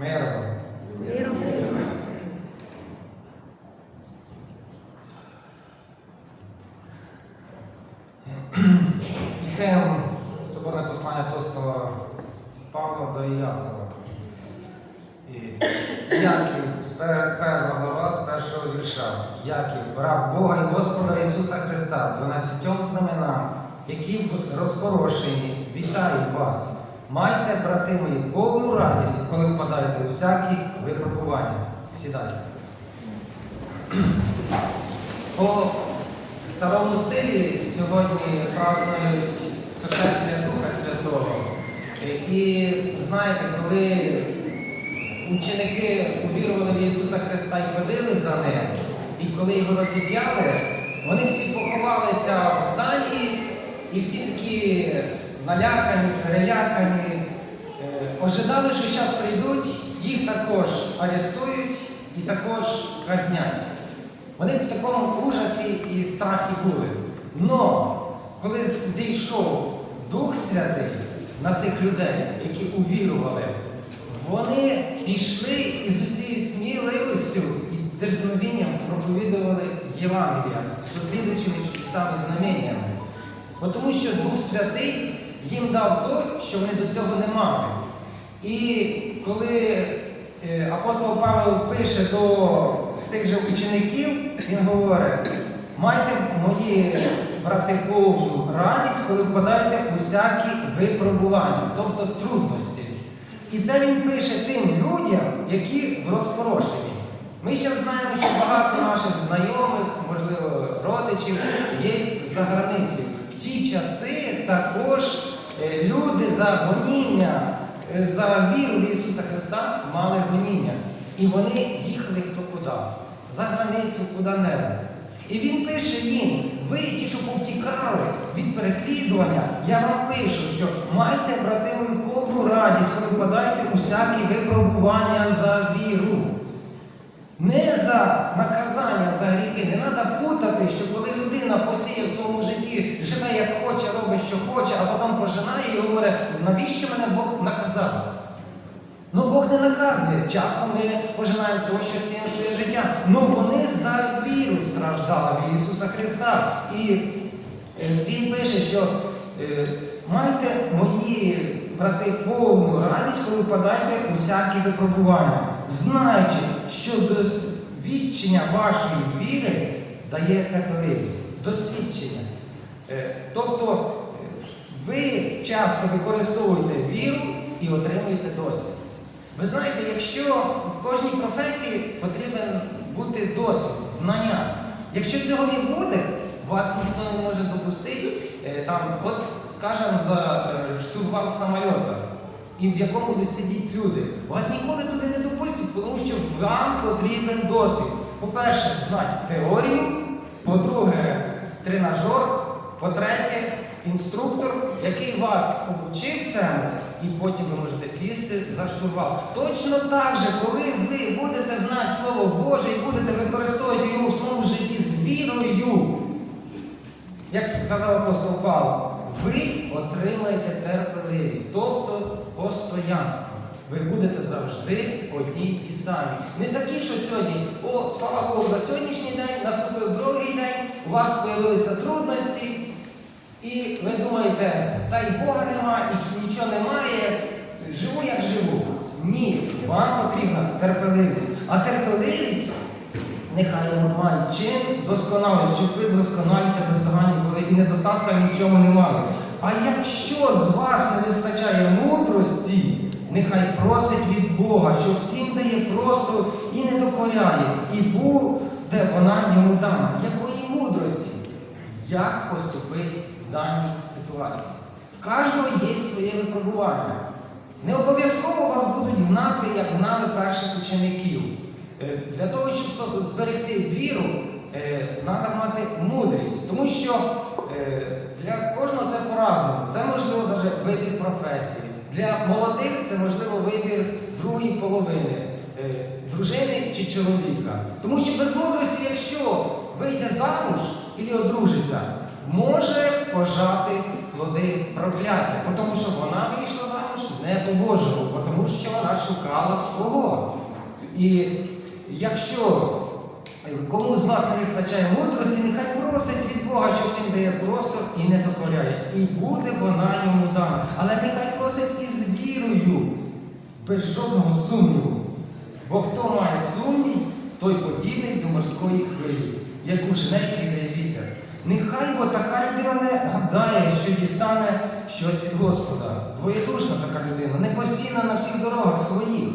миром. З миром. Йдемо соборне послання апостола Павла до Іакова. І Яків, перша глава, з першого вірша. Яків, раб Бога і Господа Ісуса Христа, 12 знаменам, які розпорошені, вітаю вас. Майте, брати мої, повну радість, коли впадаєте у всякі випробування. Сідайте. По старому стилі сьогодні празднують сошествие Духа Святого. І знаєте, коли ученики увірували в Ісуса Христа і ходили за ним, і коли його розіп'яли, вони всі поховалися в зданні, і всі такі налякані, перелякані, е, ожидали, що зараз прийдуть, їх також арестують і також казнять. Вони в такому ужасі і страхі були. Но коли зійшов Дух Святий на цих людей, які увірували, вони пішли і з усією сміливістю і дерзновінням проповідували Євангелія, дослідуючими чудесами знаменнями. Тому що Дух Святий їм дав то, що вони до цього не мали. І коли е, апостол Павло пише до цих же учеників, він говорить, майте мої брати повну радість, коли впадаєте у всякі випробування, тобто трудності. І це він пише тим людям, які в розпорошенні. Ми ще знаємо, що багато наших знайомих, можливо, родичів є за границею. В ті часи також е, люди за гоніння, е, за віру в Ісуса Христа мали гоніння. І вони їхали хто куди, за границю куди-небудь. І він пише їм, ви ті, що повтікали від переслідування, я вам пишу, що майте, брати мої, повну радість, коли впадаєте у всякі випробування за віру. Не за наказання за гріхи. Не треба путати, що коли людина посіє в своєму житті, живе як хоче, робить, що хоче, а потім пожинає і говорить, навіщо мене Бог наказав? Ну Бог не наказує. Часто ми пожинаємо то, що сіємо своє життя. Ну вони за віру страждали в Ісуса Христа. І е, Він пише, що е, майте мої брати повну радість, коли впадаєте у всякі випробування, знаючи, що досвідчення вашої віри дає терпеливість. Досвідчення. Е, Тобто е, ви часто використовуєте віру і отримуєте досвід. Ви знаєте, якщо в кожній професії потрібен бути досвід, знання. Якщо цього не буде, вас ніхто не може допустити, е, там, от, скажімо, за штурвал самоліта, і в якому будуть сидіти люди. Вас ніколи туди не допустять, тому що вам потрібен досвід. По-перше, знати теорію, по-друге, тренажер, по-третє, інструктор, який вас обучив цьому, і потім ви можете сісти за штурвал. Точно так же, коли ви будете знати Слово Боже і будете використовувати його в своєму житті з вірою, як сказав апостол Павло, ви отримаєте терпеливість, тобто постоянство. Ви будете завжди одні ті самі. Не такі, що сьогодні, о, слава Богу, на сьогоднішній день, наступив другий день, у вас з'явилися трудності, і ви думаєте, та й Бога нема, і нічого немає, живу як живу. Ні, вам потрібна терпеливість. А терпеливість нехай має чим досконалий, щоб ви досконалі та були і недостатка в нічому не мали. А якщо з вас не вистачає мудрості, нехай просить від Бога, що всім дає просто і не докоряє, і буде вона йому дана. Якої мудрості? Як поступити в даній ситуації? В кожного є своє випробування. Не обов'язково вас будуть гнати, як гнали перших учеників. Е, Для того, щоб зберегти віру, треба мати мудрість. Тому що е, для кожного це по-разному. Це можливо навіть вибір професії. Для молодих це можливо вибір другої половини, е, дружини чи чоловіка. Тому що без мудрості, якщо вийде замуж і одружиться, може пожати плоди прокляття. Тому що вона вийшла замуж не по-божому, тому що вона шукала свого. І якщо кому з вас не вистачає мудрості, нехай просить від Бога, що всім дає просто і не докоряє. І буде вона йому дана. Але нехай просить із вірою, без жодного сумніву. Бо хто має сумнів, той подібний до морської хвилі, яку жне кидає вітер. Нехай бо така людина не гадає, що дістане щось від Господа. Двоєдушна така людина, не постійна на всіх дорогах своїх.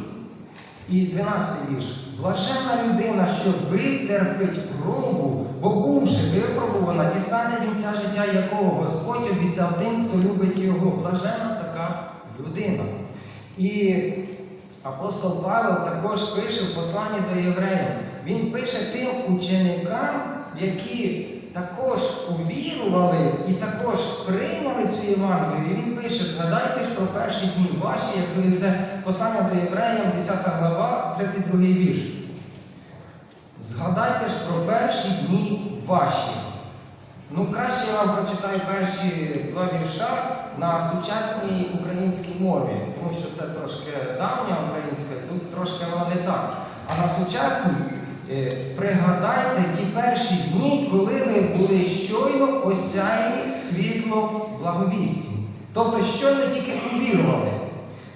І 12 вірш. Блаженна людина, що витерпить пробу, бо бувши випробувана, дістане вінця життя, якого Господь обіцяв тим, хто любить його. Блаженна така людина. І апостол Павел також пише в посланні до євреїв. Він пише тим ученикам, які також увірували і також прийняли цю Євангелію. І він пише, згадайте ж про перші дні ваші, як ви це послання до євреїв, 10 глава, 32 вірш. Згадайте ж про перші дні ваші. Ну, краще я вам прочитаю перші два вірша на сучасній українській мові, тому що це трошки давня українська, тут трошки воно не так. А на сучасній пригадайте ті перші дні, коли ви були щойно осяяні світлом благовісті. Тобто щойно тільки увірували.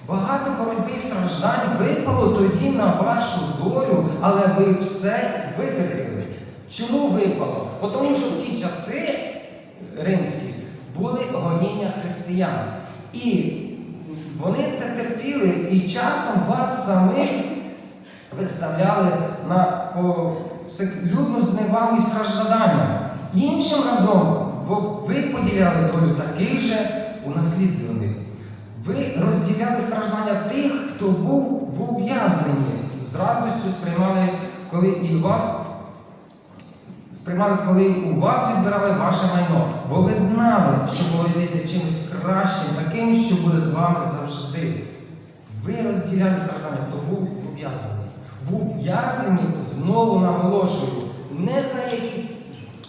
Багато боротьби і страждань випало тоді на вашу долю, але ви все витерпіли. Чому випало? Тому що в ті часи римські були гоніння християн. І вони це терпіли, і часом вас самих виставляли на сек- людну зневагу і страждання. Іншим разом ви поділяли долю таких же унаслідуваних. Ви розділяли страждання тих, хто був в ув'язненні. З радістю сприймали, коли і вас сприймали, коли у вас відбирали ваше майно. Бо ви знали, що володієте чимось кращим, таким, що буде з вами завжди. Ви розділяли страждання, хто був в ув'язненні. В ув'язненні, знову наголошую, не за якісь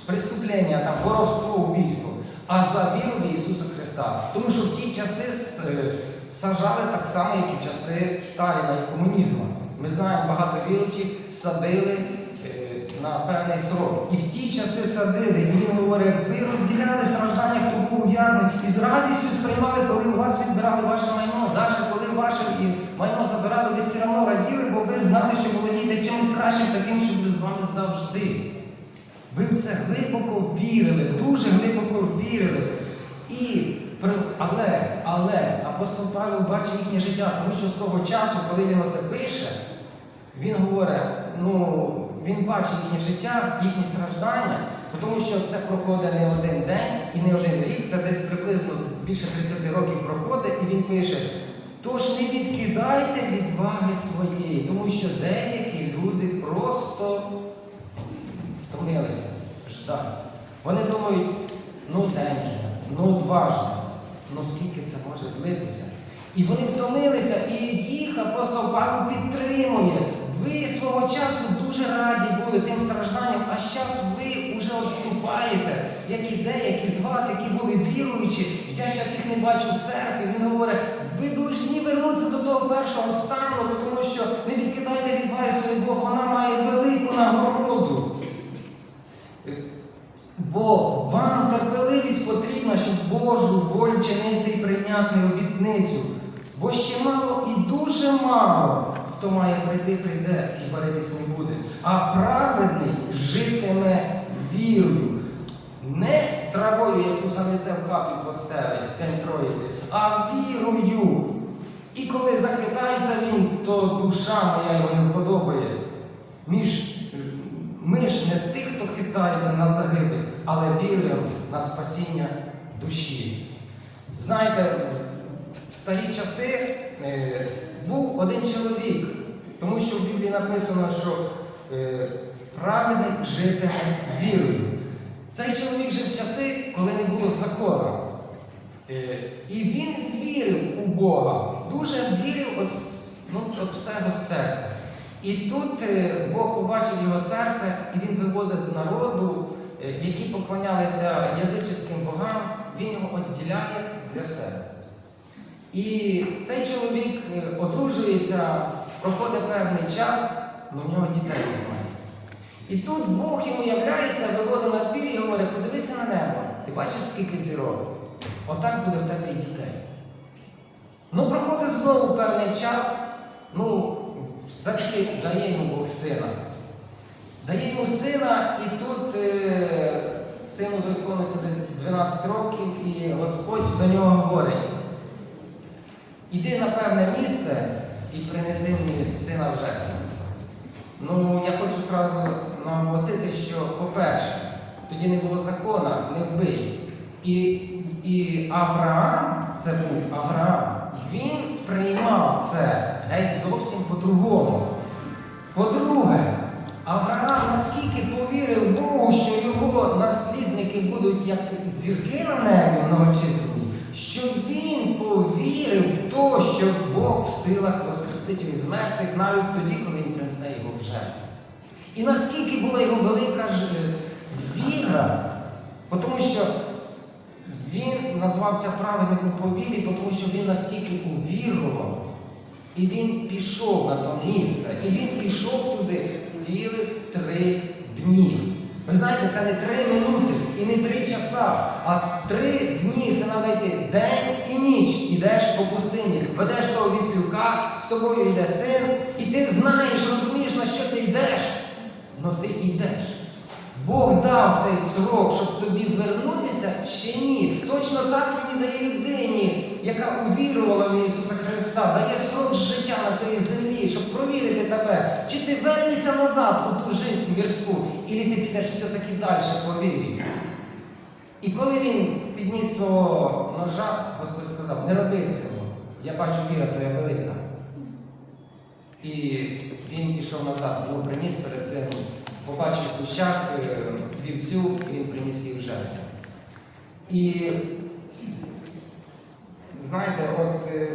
преступлення, там, воровство, убійство, а за віру в Ісуса Христа. Тому що в ті часи е, сажали так само, як і часи Сталіна і комунізму. Ми знаємо, багато віруючих садили е, на певний срок. І в ті часи садили. І він говорить, ви розділяли страждання, хто був ув'язнений, і з радістю сприймали, коли у вас відбирали ваше майно. Навіть коли ваше і майно забирали, ви все одно раділи, бо ви знали, що володієте чимось кращим, таким, що буде з вами завжди. Ви в це глибоко вірили, дуже глибоко вірили. І, але, але апостол Павел бачить їхнє життя, тому що з того часу, коли він оце пише, він говорить, ну, він бачить їхнє життя, їхні страждання, тому що це проходить не один день і не один рік, це десь приблизно більше 30 років проходить, і він пише, тож не відкидайте відваги своєї, тому що деякі люди просто втомилися ждати. Вони думають, ну день, ну два ну скільки це може длитися. І вони втомилися, і їх апостол Павло підтримує. Ви свого часу дуже раді були тим стражданням, а зараз ви вже відступаєте, як і деякі з вас, які були віруючі. Я зараз їх не бачу в церкві. Він говорить, ви повинні вернутися до того першого стану, тому що не відкидайте відваги свої Бог, вона має велику нагороду. Бо вам терпеливість потрібна, щоб Божу волю чинити і прийняти обітницю. Бо ще мало і дуже мало, хто має прийти, прийде і боритись не буде. А праведний житиме вірою. Не травою, яку занесе в хату і постелить, день троїці, а вірою. І коли захитається він, то душа моя його не вподобає. Між, ми ж не з тих, хто хитається на загибель, але віруємо на спасіння душі. Знаєте, в старі часи е, був один чоловік, тому що в Біблії написано, що е, праведник житиме вірою. Цей чоловік жив часи, коли не було закону. Е, І він вірив у Бога, дуже вірив от, ну, от всього серця. І тут е, Бог побачив його серце, і він виводить з народу, е, які поклонялися язичським богам, він його відділяє для себе. І цей чоловік одружується, проходить певний час, але в нього дітей немає. І тут Бог йому являється, виводить на двір і говорить, подивися на небо. Ти бачиш, скільки зірок? Отак буде в тебе дітей. Ну, проходить знову певний час, ну, все-таки дає йому Бог сина. Дає йому сина, і тут е, сину виконується десь 12 років, і Господь до нього говорить. Іди на певне місце і принеси мені сина в жертву. Ну, я хочу зразу наголосити, що, по-перше, тоді не було закона, не вбий. І, і Авраам, це був Авраам, він сприймав це геть зовсім по-другому. По-друге, Авраам наскільки повірив Богу, що його наслідники будуть як зірки на небі многочисленні, що він повірив в те, що Бог в силах воскресити із мертвих навіть тоді, коли він принесе його в. І наскільки була його велика віра, тому що назвався праведником по вірі, тому що він настільки увірував. І він пішов на то місце. І він пішов туди цілих три дні. Ви знаєте, це не три минути і не три часа, а три дні. Це йти день і ніч. Ідеш по пустині, ведеш того вісюка, з тобою йде син, і ти знаєш, розумієш, на що ти йдеш. Ну ти йдеш. Бог дав цей срок, щоб тобі вернутися чи ні. Точно так мені дає людині, яка увірувала в Ісуса Христа, дає срок життя на цій землі, щоб провірити тебе, чи ти вернешся назад у ту жизнь мірську, і ти підеш все-таки далі по вірі. І коли він підніс свого ножа, Господь сказав, не роби цього. Я бачу, віра твоя велика. І він пішов назад, йому приніс перед цим, побачив в кущах е, вівцю, і він приніс в жертву. І знаєте, от е,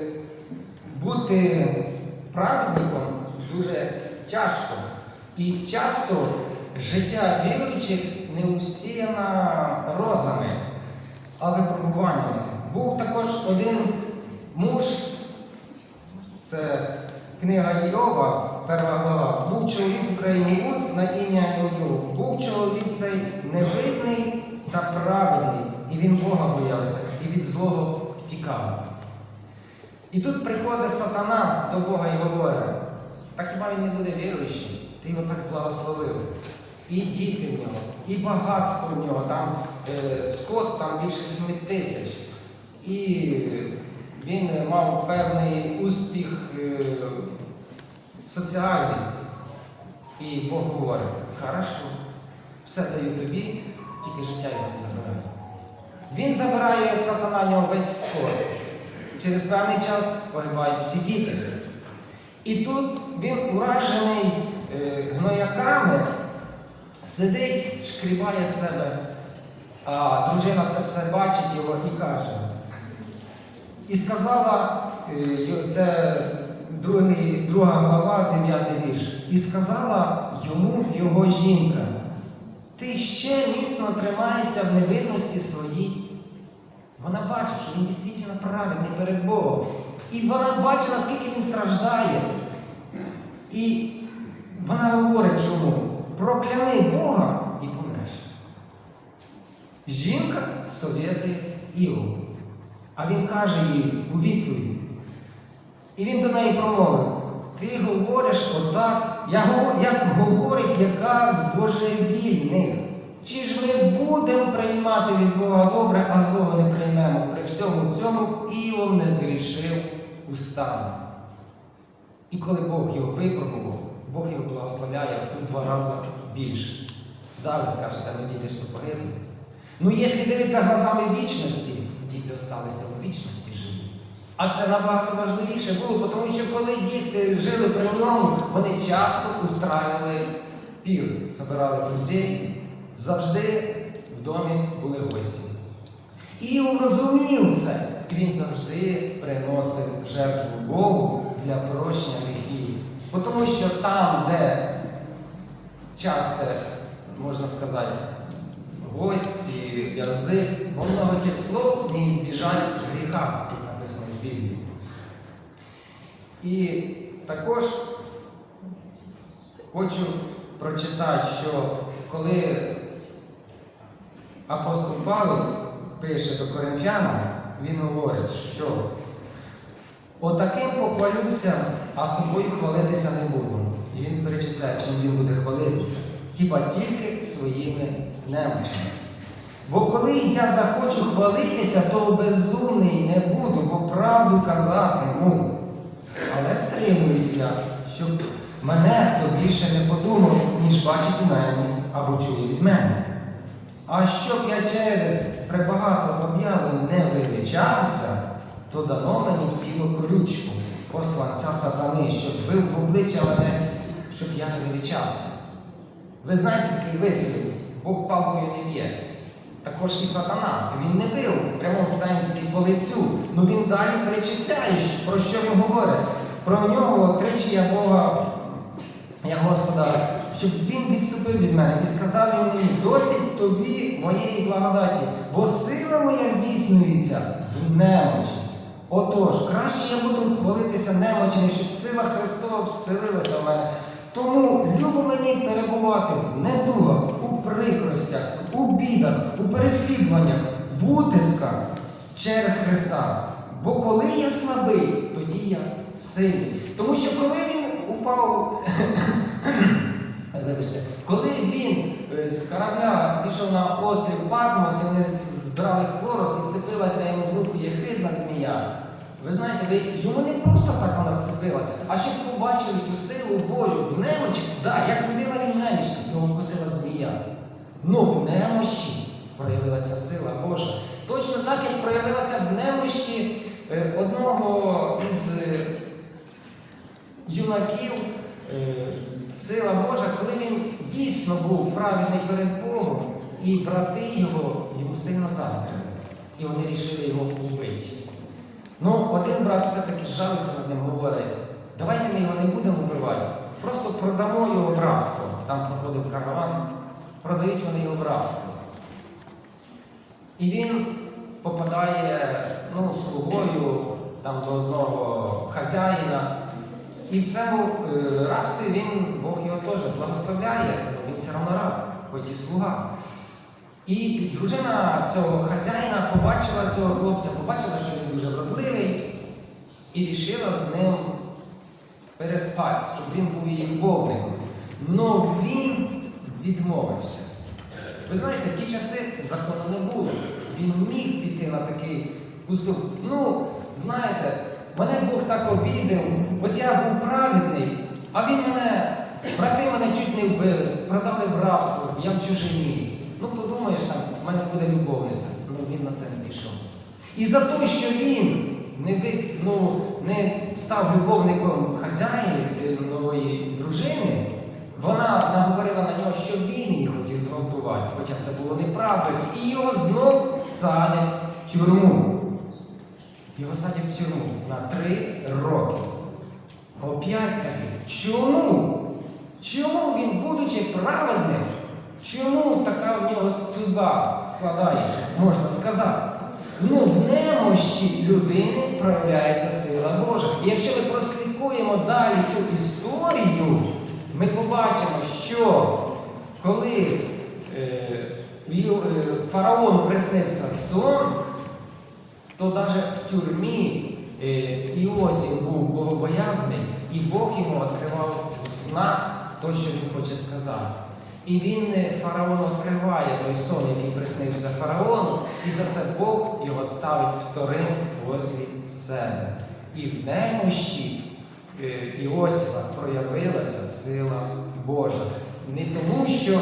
бути праведником дуже тяжко. І часто життя віруючих не усіяна розами, а випробуваннями. Був також один муж, це книга Йова, перша глава. Був чоловік в Україні Вуц на ім'я Був чоловік цей невидний та праведний, і він Бога боявся, і від злого втікав. І тут приходить сатана до Бога і говорить, так хіба він не буде віруючий? Ти його так благословив. І діти в нього, і багатство в нього, там е, скот там більше 7 тисяч. І він мав певний успіх е, соціальний. І Бог говорить, хорошо, все даю тобі, тільки життя його не забирай. Він забирає сатана нього весь скот. Через певний час погибають всі діти. І тут він уражений е, гнояками, сидить, шкрібає себе, а дружина це все бачить його і каже. І сказала, е, це другий, друга глава, дев'ятий вірш, і сказала йому його жінка, ти ще міцно тримаєшся в невинності своїй. Вона бачить, що він дійсно праведний перед Богом. І вона бачить, наскільки він страждає. І вона говорить йому, прокляни Бога і помреш. Жінка совєти Іву. А він каже їй у відповідь. І він до неї промовив, ти говориш отак, я як говорить яка з божевільних. Чи ж ми будемо приймати від Бога добре, а злого не приймемо? При всьому цьому Іов не зрішив устами. І коли Бог його випробував, Бог його благословляє у два рази більше. Да, ви скажете, ну діти що погибли. Ну, якщо дивитися глазами вічності, діти залишилися у вічності. А це набагато важливіше було, тому що коли діти жили при ньому, вони часто устраювали пір, збирали друзів, завжди в домі були гості. І розумів це. Він завжди приносив жертву Богу для прощення гріхів. Тому що там, де часто, можна сказати, гості, язик, во много слов не избежать гріха, Біблії. І також хочу прочитати, що коли апостол Павло пише до Коринфянам, він говорить, що отаким похвалюся, а собою хвалитися не буду. І він перечисляє, чим він буде хвалитися, хіба тільки своїми немочами. Бо коли я захочу хвалитися, то безумний не буду, бо правду казатиму. Але стримуюсь я, щоб мене хто більше не подумав, ніж бачить у мене або чує від мене. А щоб я через прибагато об'явлень не величався, то дано мені тіло колючку, посланця сатани, щоб бив в обличчя мене, щоб я не величався. Ви знаєте такий вислів, Бог палкою не б'є. Також і сатана. Він не бив в прямому сенсі по лицю. Ну він далі перечисляє, про що він говорить. Про нього тричі я Бога, я Господа, щоб він відступив від мене і сказав йому мені, досить тобі моєї благодаті, бо сила моя здійснюється в немочі. Отож, краще я буду хвалитися немочами, щоб сила Христова вселилася в мене. Тому любо мені перебувати в недугах, у прикростях, у бідах, у переслідуваннях, в утисках через Христа. Бо коли я слабий, тоді я сильний. Тому що коли він упав, коли він е, з корабля зійшов на острів Патмос, і вони збирали хворост і вцепилася йому в руку єхидна змія. Ви знаєте, ви, йому не просто так вона вцепилася, а щоб побачили цю силу Божу в немочі, да, як людина він немічна, його вкусила змія. Ну, в немощі проявилася сила Божа. Точно так, як проявилася в немощі е, одного із е, юнаків, е, сила Божа, коли він дійсно був праведний перед Богом, і брати його йому сильно застрелили. І вони вирішили його вбити. Ну, один брат все-таки жалився над ним, говорить, давайте ми його не будемо вбивати, просто продамо його в рабство. Там проходив караван, продають вони його в рабство. І він попадає ну, слугою там, до одного хазяїна. І в цьому е, рабстві він, Бог його теж благословляє, він все одно раб, хоч і слуга. І дружина цього хазяїна побачила цього хлопця, побачила, що він дуже вродливий, і рішила з ним переспати, щоб він був її любовником. Но він відмовився. Ви знаєте, в ті часи закону не було. Він міг піти на такий уступ. Ну, знаєте, мене Бог так обідав, ось я був праведний, а він мене, брати мене чуть не вбили, продали в рабство, я в чужині. Ну, подумаєш там, в мене буде любовниця. Ну він на це не пішов. І за те, що він не, ну, не став любовником хазяїни нової дружини, вона наговорила на нього, що він її хотів зґвалтувати, хоча це було неправдою. І його знов садять в тюрму. Його садять в тюрму на три роки. Опять таки, чому? Чому він, будучи праведним, чому така в нього судьба складається, можна сказати? Ну, в немощі людини проявляється сила Божа. І якщо ми прослідкуємо далі цю історію, ми побачимо, що коли е, е, фараону приснився сон, то навіть в тюрмі е, Іосиф був богобоязний, і Бог йому відкривав в снах те, що він хоче сказати. І він фараону відкриває той сон, який приснився фараону, і за це Бог його ставить вторим після себе. І в немощі е, Іосифа проявилася сила Божа. Не тому, що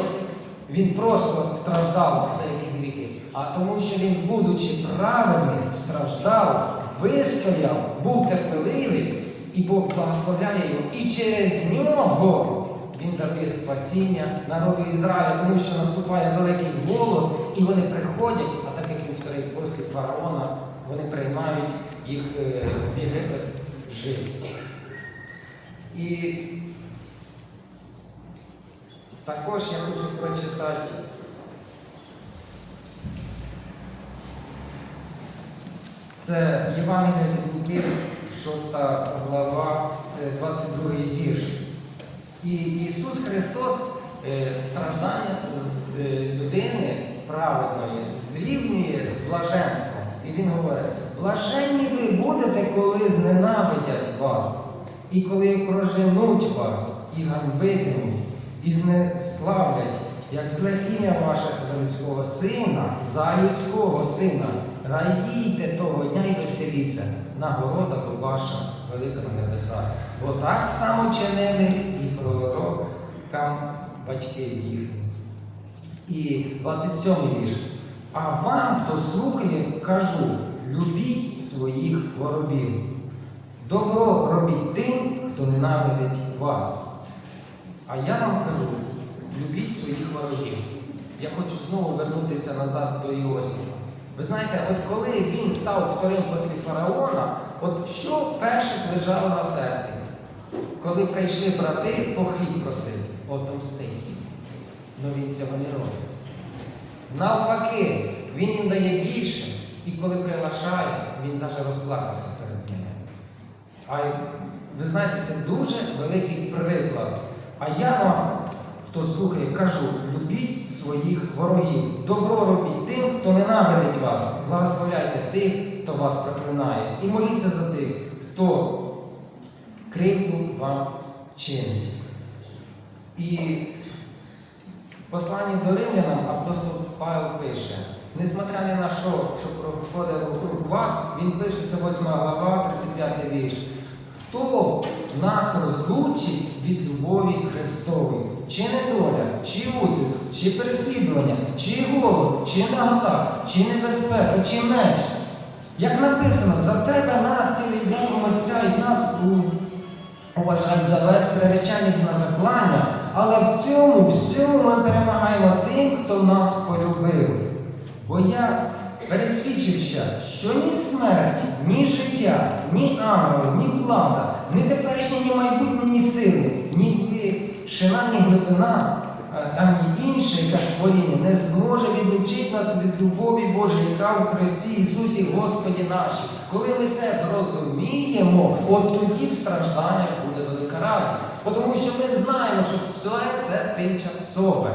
він просто страждав за якісь гріхи, а тому, що він, будучи праведним, страждав, вистояв, був терпеливий, і Бог благословляє його. І через нього він дарує спасіння народу Ізраїля, тому що наступає великий голод, і вони приходять, а так як він старий після фараона, вони приймають їх е, в Єгипет жити. І також я хочу прочитати. Це Євангелія від Луки, 6 глава, е, 22 вірш. І Ісус Христос е, страждання з е, людини праведної зрівнює з блаженством. І Він говорить, блаженні ви будете, коли зненавидять вас, і коли проженуть вас, і ганьбитимуть, і знеславлять, як зле ім'я ваше за людського сина, за людського сина. Радійте того дня і веселіться, нагорода то ваша велика на небесах. Бо так само чинили і пророкам батьків їхніх. І 27 вірш. А вам, хто слухає, кажу, любіть своїх воробів. Добро робіть тим, хто ненавидить вас. А я вам кажу, любіть своїх ворогів. Я хочу знову вернутися назад до Іосифа. Ви знаєте, от коли він став вторим після фараона, от що перше лежало на серці? Коли прийшли брати, по хліб просити, отомстить їм. Ну він цього не робить. Навпаки, він їм дає більше, і коли приглашає, він навіть розплакався перед ними. А ви знаєте, це дуже великий приклад. А я вам, хто слухає, кажу, любіть своїх ворогів. Добро робіть тим, хто ненавидить вас. Благословляйте тих, хто вас проклинає. І моліться за тих, хто кривду вам чинить. І в посланні до римлянам апостол Павел пише, несмотря ні на що, що проходить вокруг вас, він пише, це 8 глава, 35 вірш. Хто нас розлучить від любові Христової? Чи недоля, чи утиск, чи переслідування, чи голод, чи нагота, чи небезпека, чи меч? Як написано, за тебе нас цілий день умертвляють нас у Уважають за весь приреченість на заклання, але в цьому всьому ми перемагаємо тим, хто нас полюбив. Бо я пересвідчився, що ні смерть, ні життя, ні ангели, ні влада, ні теперішні, ні майбутнє, ні сили, ні вишина, ні глибина, там ні інше яке створіння не зможе відлучити нас від любові Божої, яка в Христі Ісусі Господі наші. Коли ми це зрозуміємо, от тоді в стражданнях буде велика радість. Тому що ми знаємо, що все це тимчасове.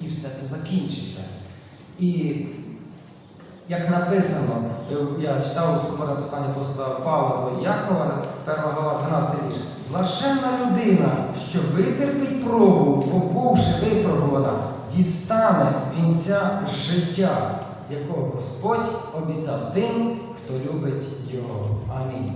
І все це закінчиться. І як написано, я читав соборе послання апостола Павла до Якова, 1 глава 12 вірш. Блаженна людина, що витерпить пробу, побувши випробувана, дістане вінця життя, якого Господь обіцяв тим, хто любить його. Амінь.